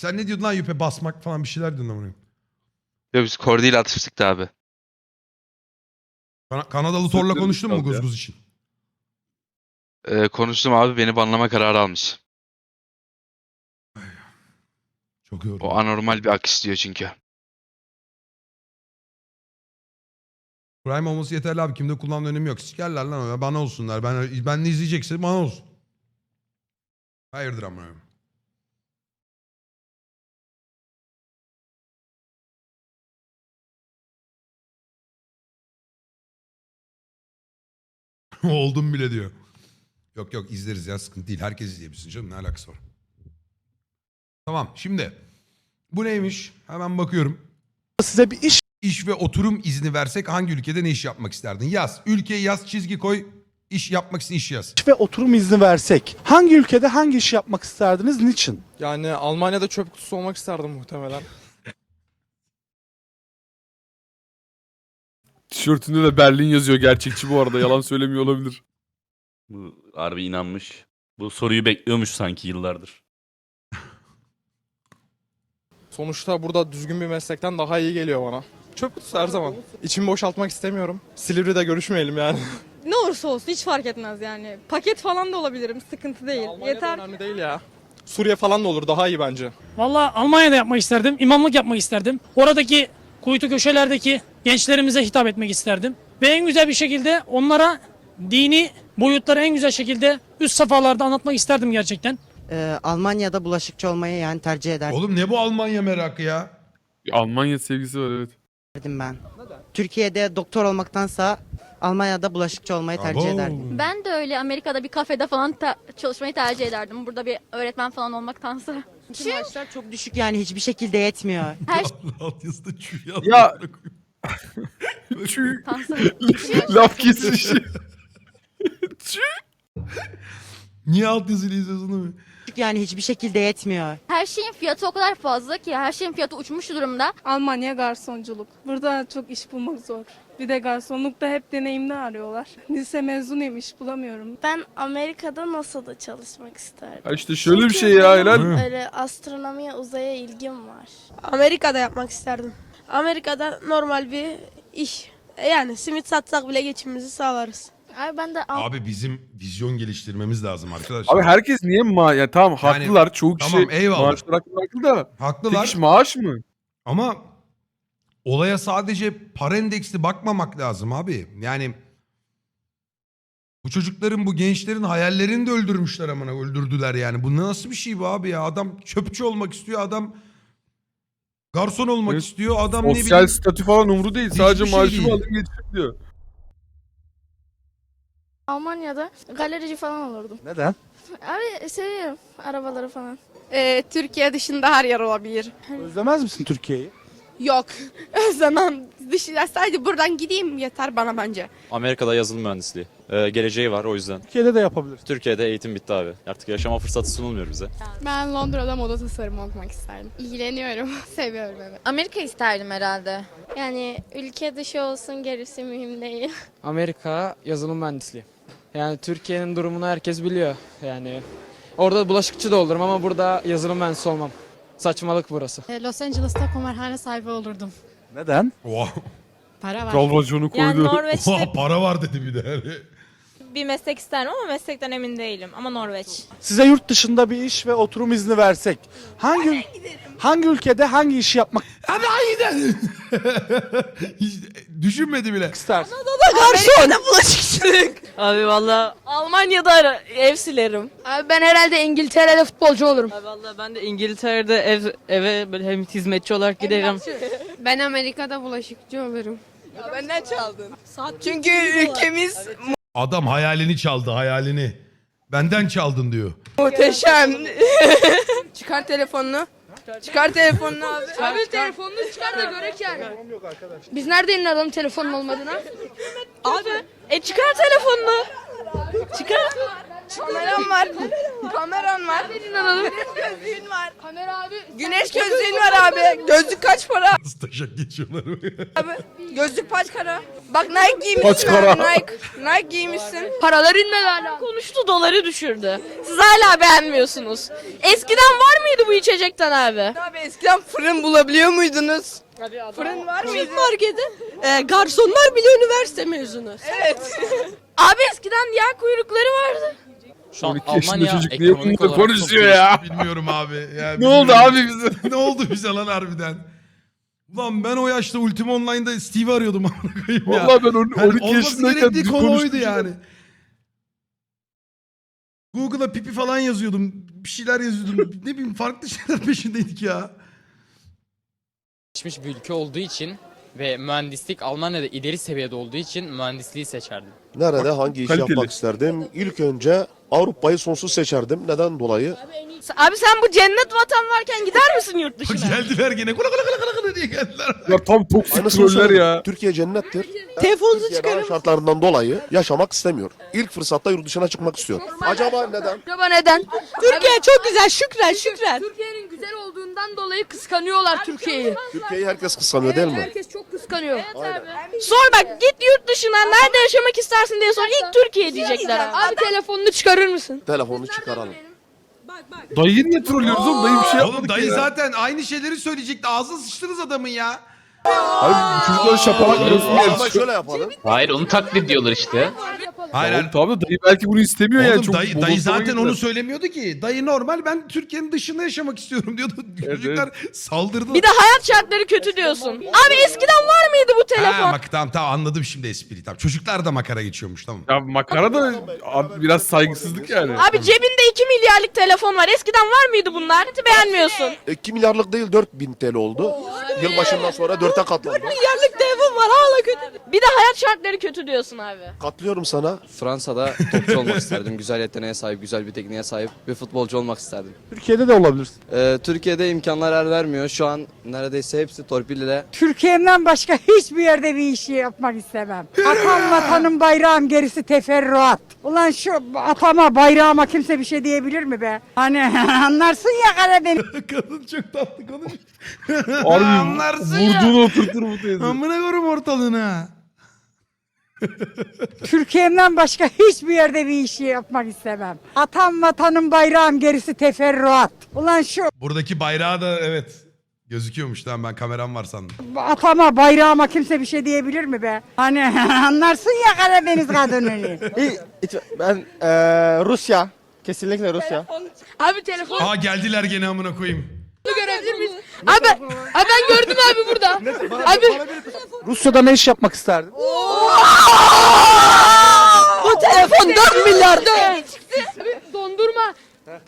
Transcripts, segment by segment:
Sen ne diyordun lan yüpe basmak falan bir şeyler diyordun amına. koyayım. Ya biz Kordi ile atıştık da abi. Kana- Kanadalı Thor'la Sırtlarını konuştun mu ya. Guzguz için? Ee, konuştum abi beni banlama kararı almış. Çok yoruldum. O anormal bir akış diyor çünkü. Prime olması yeterli abi. Kimde kullanma önemi yok. Sikerler lan ona. Bana olsunlar. Ben, ben de izleyecekse bana olsun. Hayırdır amına. koyayım. Oldum bile diyor. Yok yok izleriz ya sıkıntı değil. Herkes izleyebilsin canım ne alakası var. Tamam şimdi bu neymiş? Hemen bakıyorum. size bir iş İş ve oturum izni versek hangi ülkede ne iş yapmak isterdin? Yaz. Ülkeyi yaz çizgi koy. İş yapmak için iş yaz. ve oturum izni versek hangi ülkede hangi iş yapmak isterdiniz niçin? Yani Almanya'da çöp kutusu olmak isterdim muhtemelen. Tişörtünde de Berlin yazıyor gerçekçi bu arada yalan söylemiyor olabilir. Bu harbi inanmış. Bu soruyu bekliyormuş sanki yıllardır. Sonuçta burada düzgün bir meslekten daha iyi geliyor bana. Çöp kutusu her zaman. İçimi boşaltmak istemiyorum. Silivri'de görüşmeyelim yani. Ne olursa olsun hiç fark etmez yani. Paket falan da olabilirim sıkıntı değil. Almanya'da Yeter. önemli değil ya. Suriye falan da olur daha iyi bence. Valla Almanya'da yapmak isterdim. imamlık yapmak isterdim. Oradaki kuytu köşelerdeki gençlerimize hitap etmek isterdim. Ve en güzel bir şekilde onlara dini boyutları en güzel şekilde üst safhalarda anlatmak isterdim gerçekten. Ee, Almanya'da bulaşıkçı olmayı yani tercih ederdim Oğlum ne bu Almanya merakı ya? Almanya sevgisi var evet. ben. Türkiye'de doktor olmaktansa Almanya'da bulaşıkçı olmayı tercih Abo. ederdim. Ben de öyle Amerika'da bir kafede falan ta- çalışmayı tercih ederdim. Burada bir öğretmen falan olmaktansa. Çünkü maaşlar çok düşük yani hiçbir şekilde yetmiyor. Her Alt yazıda çüy Ya- tansa. Laf kesişi. Niye alt yazıyla izliyorsun değil mi? Yani hiçbir şekilde yetmiyor. Her şeyin fiyatı o kadar fazla ki her şeyin fiyatı uçmuş durumda. Almanya garsonculuk. Burada çok iş bulmak zor. Bir de garsonlukta hep deneyimli arıyorlar. Lise mezunuyum iş bulamıyorum. Ben Amerika'da NASA'da çalışmak isterdim. Ha işte şöyle bir şey ya helal. Öyle astronomiye, uzaya ilgim var. Amerika'da yapmak isterdim. Amerika'da normal bir iş. Yani simit satsak bile geçimimizi sağlarız. Ay ben de Al- Abi bizim vizyon geliştirmemiz lazım arkadaşlar. Abi herkes niye ma ya tamam Yani- haklılar çoğu kişi Tamam, eyvallah. maaşlar hakkında haklı da. Tek Haklılar iş maaş mı? ama olaya sadece para endeksli bakmamak lazım abi. Yani bu çocukların bu gençlerin hayallerini de öldürmüşler amına öldürdüler yani. Bu nasıl bir şey bu abi ya? Adam çöpçü olmak istiyor adam garson olmak Evet, istiyor adam ne Sosyal bileyim. statü falan umru değil. Sadece şey maaşımı değil. alayım geçeyim diyor. Almanya'da galerici falan olurdum. Neden? Abi seviyorum arabaları falan. Ee, Türkiye dışında her yer olabilir. Özlemez misin Türkiye'yi? Yok. Özlemem. Dışarı sadece buradan gideyim yeter bana bence. Amerika'da yazılım mühendisliği. Ee, geleceği var o yüzden. Türkiye'de de yapabilirsin. Türkiye'de eğitim bitti abi. Artık yaşama fırsatı sunulmuyor bize. Ben Londra'da moda tasarımı okumak isterdim. İlgileniyorum. Seviyorum evet. Amerika isterdim herhalde. Yani ülke dışı olsun gerisi mühim değil. Amerika yazılım mühendisliği. Yani Türkiye'nin durumunu herkes biliyor. Yani orada bulaşıkçı da olurum ama burada yazılım mühendisi olmam. Saçmalık burası. Los Angeles'ta kumarhane sahibi olurdum. Neden? Oha, Para var. Galvaconu koydu. oha para var dedi bir de. bir meslek isterim ama meslekten emin değilim. Ama Norveç. Size yurt dışında bir iş ve oturum izni versek hangi hangi ülkede hangi işi yapmak Hadi haydi. Hiç düşünmedi bile. istersin? Abi valla Almanya'da ev silerim. Abi ben herhalde İngiltere'de futbolcu olurum. valla ben de İngiltere'de ev eve böyle hem hizmetçi olarak giderim. Ben Amerika'da bulaşıkçı olurum. Ya benden çaldın. Çünkü ülkemiz Adam hayalini çaldı hayalini. Benden çaldın diyor. muhteşem. çıkar telefonunu. Çıkar telefonunu abi. Abi telefonunu çıkar da görek yani. Biz nerede inanalım telefonun olmadığına? Abi e çıkar telefonunu. Çıkar. Kameram var. Kameran var. Gözlüğün var. Kamera abi. Güneş gözlüğün var abi. Gözlük kaç para Nasıl taşak geçiyorlar abi? Gözlük kaç para? Bak Nike giymişsin abi Nike. Nike giymişsin. Paralar inmedi hala. Konuştu doları düşürdü. Siz hala beğenmiyorsunuz. Eskiden var mıydı bu içecekten abi? Abi eskiden fırın bulabiliyor muydunuz? Fırın var mıydı? marketi. Ee, garsonlar bile üniversite mezunu. Evet. abi eskiden yağ kuyrukları vardı. Şu an 12 yaşında Almanya çocuk niye ekonomik bununla olarak çok konuşuyor ya? Bilmiyorum abi. Ya Ne oldu bilmiyorum. abi bize? ne oldu bize lan harbiden? Ulan ben o yaşta Ultima Online'da Steve'i arıyordum amına koyayım ya. Vallahi ben on- Yani 12 olması yaşındayken gerektiği biz konu oydu yani. Google'a pipi falan yazıyordum. Bir şeyler yazıyordum. ne bileyim farklı şeyler peşindeydik ya. Gelişmiş bir ülke olduğu için ve mühendislik Almanya'da ileri seviyede olduğu için mühendisliği seçerdim. Nerede hangi işi kaliteli. yapmak isterdim? İlk önce Avrupa'yı sonsuz seçerdim. Neden dolayı? Abi sen bu cennet vatan varken gider misin yurt dışına? geldiler gene. Kula kula kula kula kula diye geldiler. Ya tam toksik Aynısını troller söyledim. ya. Türkiye cennettir. Telefonunuzu Türkiye'de çıkarın. şartlarından dolayı yaşamak istemiyor. İlk fırsatta yurt dışına çıkmak istiyor. Acaba neden? Acaba neden? Türkiye çok güzel şükren şükren. Türkiye'nin güzel olduğundan dolayı kıskanıyorlar Türkiye'yi. Türkiye'yi herkes kıskanıyor değil mi? Herkes çok kıskanıyor. Sor bak git yurt dışına nerede yaşamak istersin diye sor. İlk Türkiye diyecekler abi. Telefonunu çıkarır mısın? Telefonunu çıkaralım. Dayıyı niye trollüyoruz oğlum? Dayı bir şey yapmadık Oğlum dayı ya. zaten aynı şeyleri söyleyecekti. Ağzına sıçtınız adamın ya. Abi çocuklar arasında Ama şöyle yapalım. Hayır onu taklit ediyorlar işte. Hayır, Oğlum tamam da dayı belki bunu istemiyor yani. Oğlum Çok dayı, dayı zaten onu söylemiyordu ki. Dayı normal ben Türkiye'nin dışında yaşamak istiyorum diyordu. Çocuklar saldırdı. Bir de hayat şartları kötü diyorsun. Abi eskiden var mıydı bu telefon? Ha, bak tamam tamam anladım şimdi espriyi. Tamam. Çocuklar da makara geçiyormuş tamam. Ya makara da abi biraz saygısızlık yani. Abi cebinde 2 milyarlık telefon var. Eskiden var mıydı bunlar? Hiç beğenmiyorsun. 2 milyarlık değil 4000 TL oldu. Yılbaşından sonra 4'e katlandı. milyarlık telefon var hala kötü. Bir de hayat şartları kötü diyorsun abi. Katlıyorum sana. Fransa'da topçu olmak isterdim. Güzel yeteneğe sahip, güzel bir tekniğe sahip bir futbolcu olmak isterdim. Türkiye'de de olabilirsin. Ee, Türkiye'de imkanlar el vermiyor. Şu an neredeyse hepsi torpil ile Türkiye'mden başka hiçbir yerde bir işi yapmak istemem. Atam vatanım bayrağım gerisi teferruat. Ulan şu atama bayrağıma kimse bir şey diyebilir mi be? Hani anlarsın ya Karadeniz. Kadın çok tatlı konuş. Harbi Anlarsın ya. vurduğunu oturtur bu teyze. Amına koyayım ortalığına. Türkiye'mden başka hiçbir yerde bir işi yapmak istemem. Atam vatanım bayrağım gerisi teferruat. Ulan şu Buradaki bayrağı da evet gözüküyormuş tamam ben kameram var sandım. atama bayrağıma kimse bir şey diyebilir mi be? Hani anlarsın ya Karadeniz kadını. Ben Rusya. Kesinlikle Rusya. Abi telefon Aa geldiler gene amına koyayım. Görebilir miyiz? Abi, abi ben gördüm abi burada. Abi Rusya'da ne iş yapmak isterdin? bu telefon 4 milyar Abi dondurma.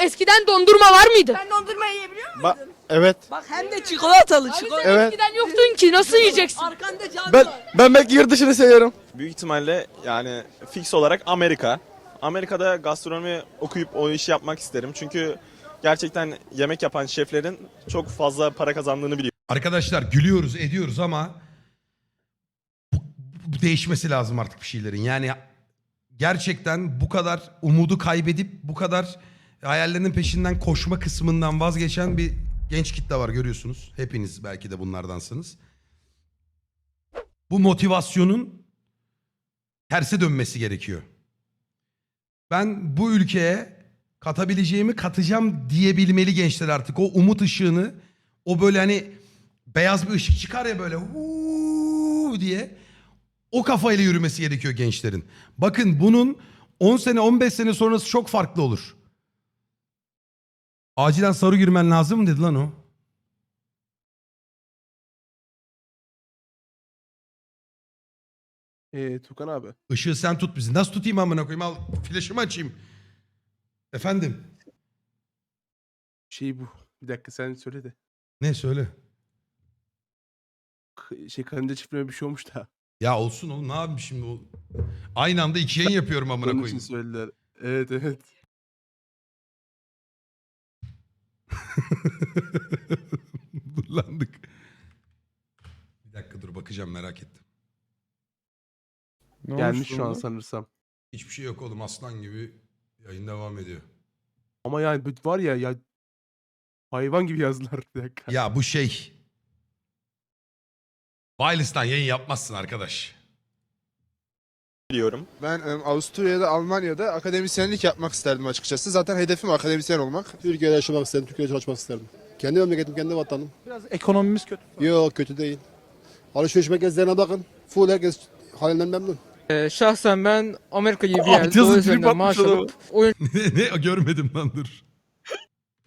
Eskiden dondurma var mıydı? Ben dondurma yiyebiliyor muyum? Ba- evet. Bak hem de çikolatalı çikolata. Evet. Eskiden yoktun ki nasıl yiyeceksin? Arkanda cam Ben ben belki yurt dışını seviyorum. Büyük ihtimalle yani fix olarak Amerika. Amerika'da gastronomi okuyup o işi yapmak isterim. Çünkü gerçekten yemek yapan şeflerin çok fazla para kazandığını biliyorum. Arkadaşlar gülüyoruz ediyoruz ama bu, bu değişmesi lazım artık bir şeylerin. Yani gerçekten bu kadar umudu kaybedip bu kadar hayallerinin peşinden koşma kısmından vazgeçen bir genç kitle var görüyorsunuz. Hepiniz belki de bunlardansınız. Bu motivasyonun terse dönmesi gerekiyor. Ben bu ülkeye katabileceğimi katacağım diyebilmeli gençler artık. O umut ışığını, o böyle hani beyaz bir ışık çıkar ya böyle "Huu" diye. O kafayla yürümesi gerekiyor gençlerin. Bakın bunun 10 sene 15 sene sonrası çok farklı olur. Acilen sarı girmen lazım mı dedi lan o? Eee Tukan abi. Işığı sen tut bizi. Nasıl tutayım amına koyayım? Al flaşımı açayım. Efendim? Şey bu. Bir dakika sen söyle de. Ne söyle? K- Şey karınca çiftliğine bir şey olmuş da. Ya olsun oğlum ne yapayım şimdi? o- Aynı anda iki yayın yapıyorum amına Onun koyayım. için söylediler. Evet evet. Kullandık. Bir dakika dur bakacağım merak ettim. Gelmiş şu an sanırsam. Hiçbir şey yok oğlum aslan gibi Yayın devam ediyor. Ama yani bu- var ya ya hayvan gibi yazdılar. Bir dakika. Ya bu şey. Wireless'tan yayın yapmazsın arkadaş. biliyorum. Ben em, Avusturya'da, Almanya'da akademisyenlik yapmak isterdim açıkçası. Zaten hedefim akademisyen olmak. Türkiye'de yaşamak isterdim, Türkiye'de çalışmak isterdim. Kendi memleketim, kendi vatanım. Biraz ekonomimiz kötü. Yok kötü değil. Alışveriş merkezlerine bakın. Full herkes halinden memnun. Şahsen ben Amerika gibi bir yerde dolar trip üzerinden maaş atmış alıp oyun ne görmedim lan dur.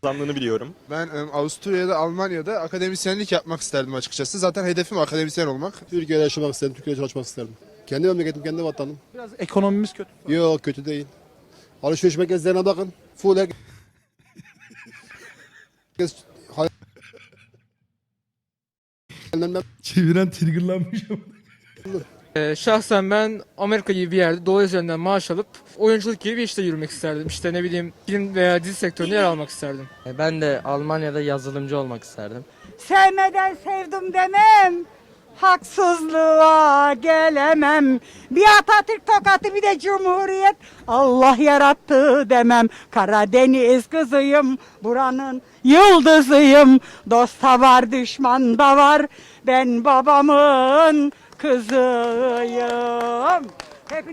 Kazandığını biliyorum. Ben em, Avusturya'da, Almanya'da akademisyenlik yapmak isterdim açıkçası. Zaten hedefim akademisyen olmak. Türkiye'de yaşamak isterdim, Türkiye'de çalışmak isterdim. Kendi memleketim, kendi vatanım. Biraz ekonomimiz kötü. Yok kötü değil. Alışveriş merkezlerine bakın. Full herkes memnun. Çeviren triggerlanmış ama. Şahsen ben Amerika gibi bir yerde dolar üzerinden maaş alıp oyunculuk gibi bir işte yürümek isterdim. İşte ne bileyim film veya dizi sektöründe yer almak isterdim. Ben de Almanya'da yazılımcı olmak isterdim. Sevmeden sevdim demem. Haksızlığa gelemem. Bir Atatürk tokatı bir de Cumhuriyet. Allah yarattı demem. Karadeniz kızıyım. Buranın yıldızıyım. Dosta var düşman da var. Ben babamın kızıyım.